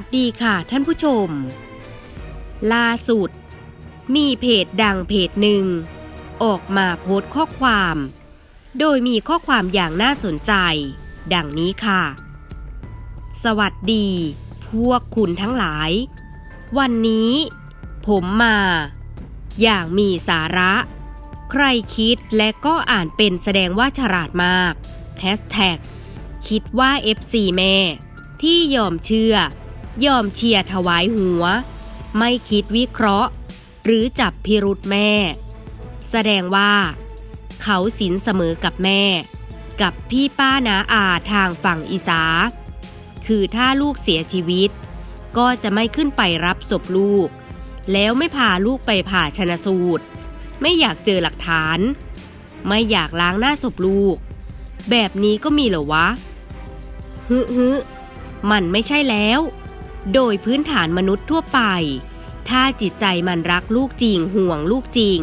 สวัสดีค่ะท่านผู้ชม ล่าสุด มีเพจดังเพจหนึ่ง ออกมาโพสต์ข้อความ โดยมีข้อความอย่างน่าสนใจ ดังนี้ค่ะ สวัสดี พวกคุณทั้งหลาย วันนี้ ผมมา อย่างมีสาระ ใครคิดและก็อ่านเป็นแสดงว่าฉลาดมากแฮชแท็กคิดว่า FC แม่ที่ยอมเชื่อ ยอมเชียร์ถวายหัว ไม่คิดวิเคราะห์ หรือจับพิรุธแม่ แสดงว่า เขาสินเสมอกับแม่ กับพี่ป้านาอาทางฝั่งอีสา คือถ้าลูกเสียชีวิต ก็จะไม่ขึ้นไปรับศพลูก แล้วไม่พาลูกไปผ่าชนะสูตร ไม่อยากเจอหลักฐาน ไม่อยากล้างหน้าศพลูก แบบนี้ก็มีเหรอวะฮึฮึมันไม่ใช่แล้ว โดยพื้นฐานมนุษย์ทั่วไป ถ้าจิตใจมันรักลูกจริงห่วงลูกจริง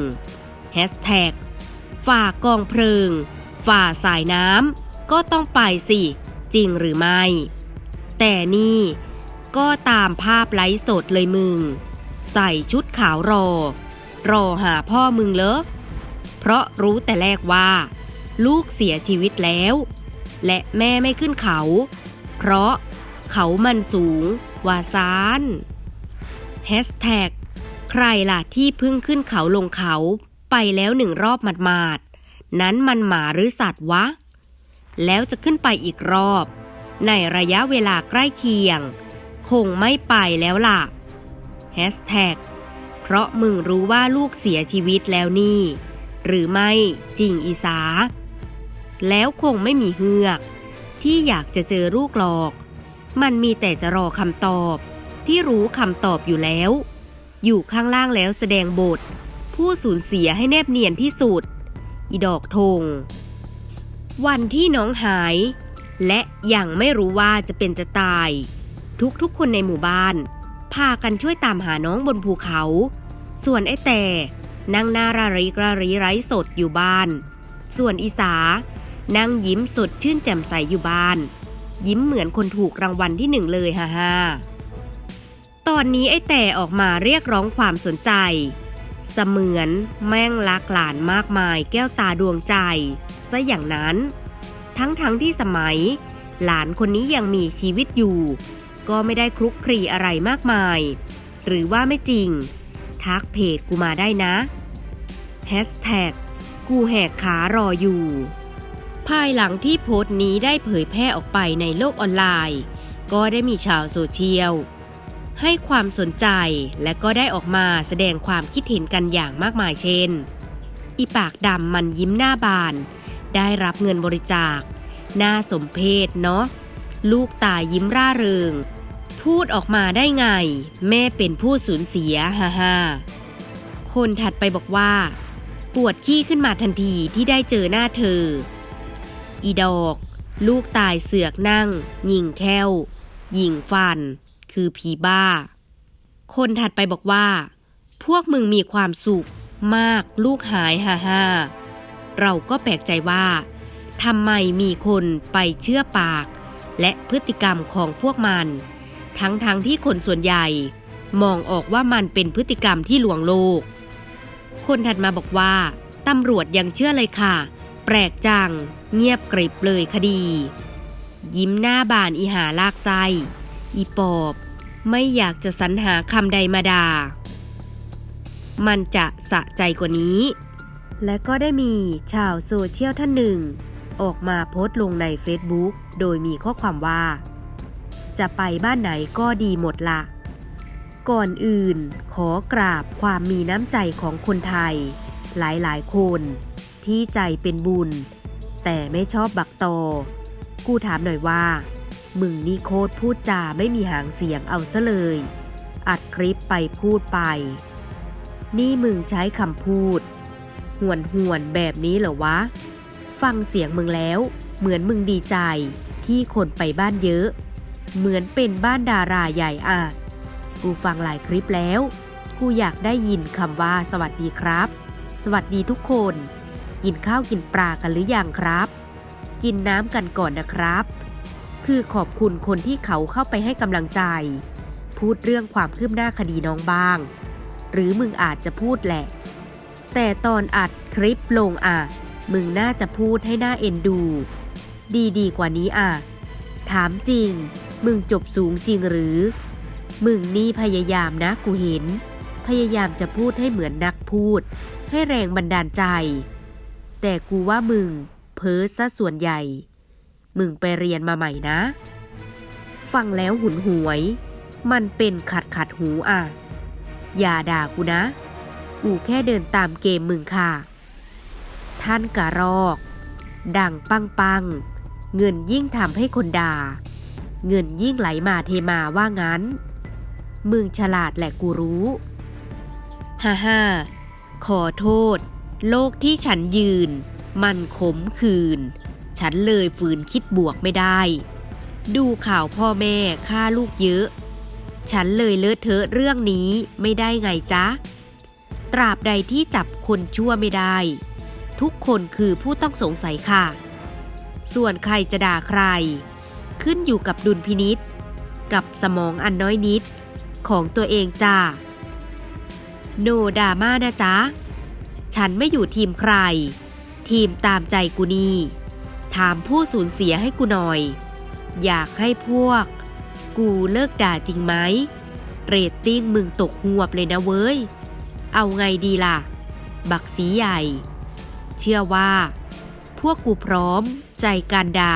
แฮชแท็กฝ่ากองเพลิง ฝ่าสายน้ำก็ต้องไปสิ จริงหรือไม่ แต่นี่ก็ตามภาพไลฟ์สดเลยมึง ใส่ชุดขาวรอ รอหาพ่อมึงเหรอเพราะรู้แต่แรกว่า ลูกเสียชีวิตแล้ว และแม่ไม่ขึ้นเขา เพราะ เขามันสูง ว่าซานแฮชแท็กใครล่ะที่เพิ่งขึ้นเขาลงเขาไปแล้วหนึ่งรอบหมาดๆนั้นมันหมาหรือสัตว์วะ แล้วจะขึ้นไปอีกรอบ ในระยะเวลาใกล้เคียง คงไม่ไปแล้วล่ะแฮชแท็กเพราะมึงรู้ว่าลูกเสียชีวิตแล้วนี่ หรือไม่จริงอีสา แล้วคงไม่มีเฮือก ที่อยากจะเจอลูกหรอก มันมีแต่จะรอคำตอบ ที่รู้คำตอบอยู่แล้ว อยู่ข้างล่างแล้วแสดงบท ผู้สูญเสียให้แนบเนียนที่สุด อีดอกธงวันที่น้องหาย และยังไม่รู้ว่าจะเป็นจะตาย ทุกๆคนในหมู่บ้าน พากันช่วยตามหาน้องบนภูเขา ส่วนไอ้แต่นั่งหน้าระริกระรีไร้สดอยู่บ้าน ส่วนอีสา นั่งยิ้มสดชื่นแจ่มใสอยู่บ้าน ยิ้มเหมือนคนถูกรางวัลที่หนึ่งเลยฮ่าฮ่าตอนนี้ไอ้แต่ออกมาเรียกร้องความสนใจ เสมือนแม่งรักหลานมากมายแก้วตาดวงใจ ซะอย่างนั้น ทั้งๆทที่สมัย หลานคนนี้ยังมีชีวิตอยู่ ก็ไม่ได้คลุกคลีอะไรมากมาย หรือว่าไม่จริง ทักเพจกูมาได้นะแฮชแท็กกูแหกขารออยู่ ภายหลังที่โพสต์นี้ได้เผยแพร่ออกไปในโลกออนไลน์ ก็ได้มีชาวโซเชียล ให้ความสนใจและก็ได้ออกมาแสดงความคิดเห็นกันอย่างมากมายเช่น อีปากดำมันยิ้มหน้าบาน ได้รับเงินบริจาคน่าสมเพชเนาะ ลูกตายิ้มร่าเริง พูดออกมาได้ไง แม่เป็นผู้สูญเสียฮ่าฮ่าคนถัดไปบอกว่า ปวดขี้ขึ้นมาทันทีที่ได้เจอหน้าเธอ อีดอก ลูกตายเสือกนั่ง ยิงแค้ว ยิงฟัน คือผีบ้า คนถัดไปบอกว่า พวกมึงมีความสุขมากลูกหายฮ่าฮ่าเราก็แปลกใจว่าทำไมมีคนไปเชื่อปาก และพฤติกรรมของพวกมัน ทั้งๆทที่คนส่วนใหญ่ มองออกว่ามันเป็นพฤติกรรมที่หลวงโลก คนถัดมาบอกว่าตำรวจยังเชื่อเลยค่ะ แปลกจัง เงียบกริบเลยคดี ยิ้มหน้าบานอีหาลากไส้อีปอบ ไม่อยากจะสรรหาคำใดมาด่า มันจะสะใจกว่านี้ และก็ได้มีชาวโซเชียลท่านหนึ่ง ออกมาโพสต์ลงใน Facebook โดยมีข้อความว่า จะไปบ้านไหนก็ดีหมดละก่อนอื่นขอกราบความมีน้ำใจของคนไทย หลายๆ คน ที่ใจเป็นบุญ แต่ไม่ชอบบักตอ กูถามหน่อยว่า มึงนี่โคตรพูดจาไม่มีหางเสียงเอาซะเลย อัดคลิปไปพูดไป นี่มึงใช้คำพูดห่วนห่วนแบบนี้เหรอวะ ฟังเสียงมึงแล้ว เหมือนมึงดีใจที่คนไปบ้านเยอะ เหมือนเป็นบ้านดาราใหญ่อะกูฟังหลายคลิปแล้ว กูอยากได้ยินคำว่าสวัสดีครับ สวัสดีทุกคน กินข้าวกินปลากันหรือยังครับ กินน้ำกันก่อนนะครับ คือขอบคุณคนที่เขาเข้าไปให้กำลังใจ พูดเรื่องความคืบหน้าคดีน้องบ้าง หรือมึงอาจจะพูดแหละ แต่ตอนอัดคลิปลงอะ มึงน่าจะพูดให้หน่าเอ็นดู ดีดีกว่านี้อะ ถามจริง มึงจบสูงจริงหรือ มึงนี่พยายามนะกูเห็น พยายามจะพูดให้เหมือนนักพูด ให้แรงบันดาลใจ แต่กูว่ามึง เพ้อซะส่วนใหญ่ มึงไปเรียนมาใหม่นะ ฟังแล้วหุนหวย มันเป็นขัดขัดหูอะ อย่าด่ากูนะ กูแค่เดินตามเกมมึงค่ะ ท่านกะรอก ดังปังปัง เงินยิ่งทำให้คนด่า เงินยิ่งไหลมาเทมาว่างั้น มึงฉลาดแหละกูรู้ ฮ่าฮ่าขอโทษ โลกที่ฉันยืน มันขมขื่นฉันเลยฝืนคิดบวกไม่ได้ ดูข่าวพ่อแม่ฆ่าลูกเยอะ ฉันเลยเลอะเทอะเรื่องนี้ไม่ได้ไงจ๊ะ ตราบใดที่จับคนชั่วไม่ได้ ทุกคนคือผู้ต้องสงสัยค่ะ ส่วนใครจะด่าใคร ขึ้นอยู่กับดุลพินิษกับสมองอันน้อยนิด ของตัวเองจ้าโนดาม่านะจ๊ะ ฉันไม่อยู่ทีมใคร ทีมตามใจกูนี่ ถามผู้สูญเสียให้กูหน่อย อยากให้พวก กูเลิกด่าจริงไหม เรตติ้งมึงตกหวบเลยนะเว้ย เอาไงดีล่ะ บักสีใหญ่ เชื่อว่า พวกกูพร้อม ใจการด่า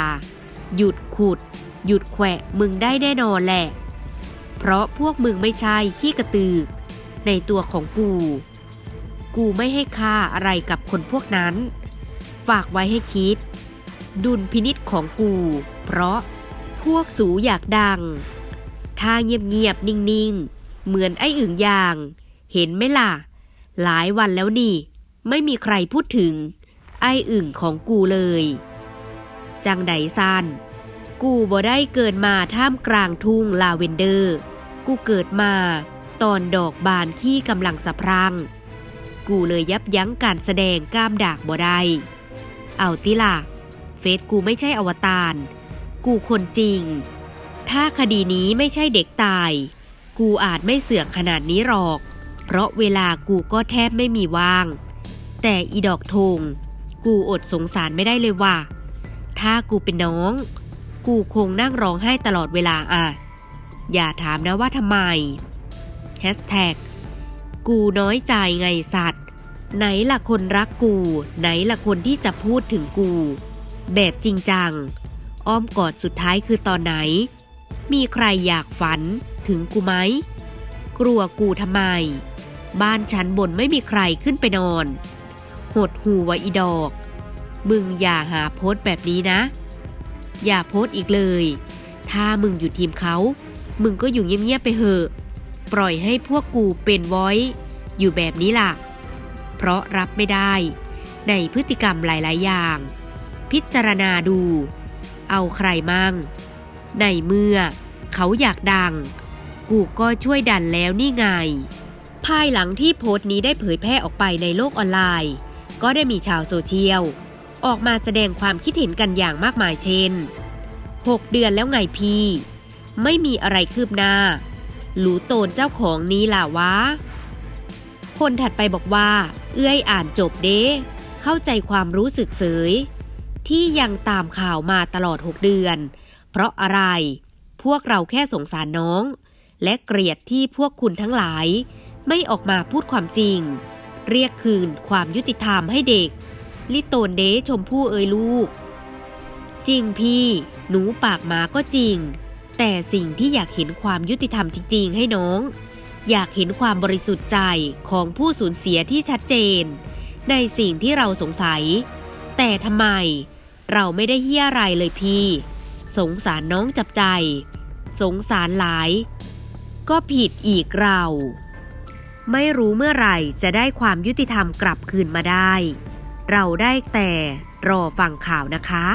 หยุดขุด หยุดแขวะมึงได้แน่นอนแหละ เพราะพวกมึงไม่ใช่ขี้กระตือกในตัวของกู กูไม่ให้ค่าอะไรกับคนพวกนั้น ฝากไว้ให้คิด ดุลพินิษของกู เพราะพวกสูอยากดัง ถ้าเงียบๆนิ่งๆ เหมือนไอ้อึ่งยาง เห็นไหมล่ะ หลายวันแล้วนี่ ไม่มีใครพูดถึง ไอ้อึ่งของกูเลย จังไดซันกูบ่ได้เกิดมาท่ามกลางทุ่งลาเวนเดอร์ กูเกิดมาตอนดอกบานที่กำลังสะพรั่ง กูเลยยับยั้งการแสดงกล้ามดากบ่ได้ เอาติล่ะ เฟซกูไม่ใช่อวตาร กูคนจริง ถ้าคดีนี้ไม่ใช่เด็กตาย กูอาจไม่เสือกขนาดนี้หรอก เพราะเวลากูก็แทบไม่มีว่าง แต่อีดอกทง กูอดสงสารไม่ได้เลยว่าถ้ากูเป็นน้อง กูคงนั่งร้องไห้ตลอดเวลาอะ อย่าถามนะว่าทำไมแฮชแท็ก กูน้อยใจไงสัตว์ ไหนล่ะคนรักกู ไหนล่ะคนที่จะพูดถึงกู แบบจริงจัง อ้อมกอดสุดท้ายคือตอนไหน มีใครอยากฝันถึงกูไหม กลัวกูทำไม บ้านชั้นบนไม่มีใครขึ้นไปนอน หดหูวะอีดอก มึงอย่าหาโพสแบบนี้นะ อย่าโพสอีกเลย ถ้ามึงอยู่ทีมเขา มึงก็อยู่เงียบๆไปเหอะ ปล่อยให้พวกกูเป็นไว้ อยู่แบบนี้ล่ะ เพราะรับไม่ได้ ในพฤติกรรมหลาย ๆ อย่าง พิจารณาดู เอาใครมั่ง ในเมื่อเขาอยากดัง กูก็ช่วยดันแล้วนี่ไง ภายหลังที่โพสต์นี้ได้เผยแพร่ออกไปในโลกออนไลน์ ก็ได้มีชาวโซเชียล ออกมาแสดงความคิดเห็นกันอย่างมากมายเช่น 6 เดือนแล้วไงพี่ ไม่มีอะไรคืบหน้า หลูโตนเจ้าของนี้ล่ะวะ คนถัดไปบอกว่า เอื้อยอ่านจบเด้เข้าใจความรู้สึกเสย ที่ยังตามข่าวมาตลอด6เดือน เพราะอะไร พวกเราแค่สงสารน้อง และเกลียดที่พวกคุณทั้งหลาย ไม่ออกมาพูดความจริง เรียกคืนความยุติธรรมให้เด็ก ลิโตนเดชมพู่เอ่ยลูก จริงพี่ หนูปากหมาก็จริง แต่สิ่งที่อยากเห็นความยุติธรรมจริงๆ ให้น้อง อยากเห็นความบริสุทธิ์ใจของผู้สูญเสียที่ชัดเจน ในสิ่งที่เราสงสัย แต่ทำไมเราไม่ได้เฮี้ยอะไรเลยพี่ สงสารน้องจับใจ สงสารหลาย ก็ผิดอีกเรา ไม่รู้เมื่อไหร่จะได้ความยุติธรรมกลับคืนมาได้ เราได้แต่รอฟังข่าวนะคะ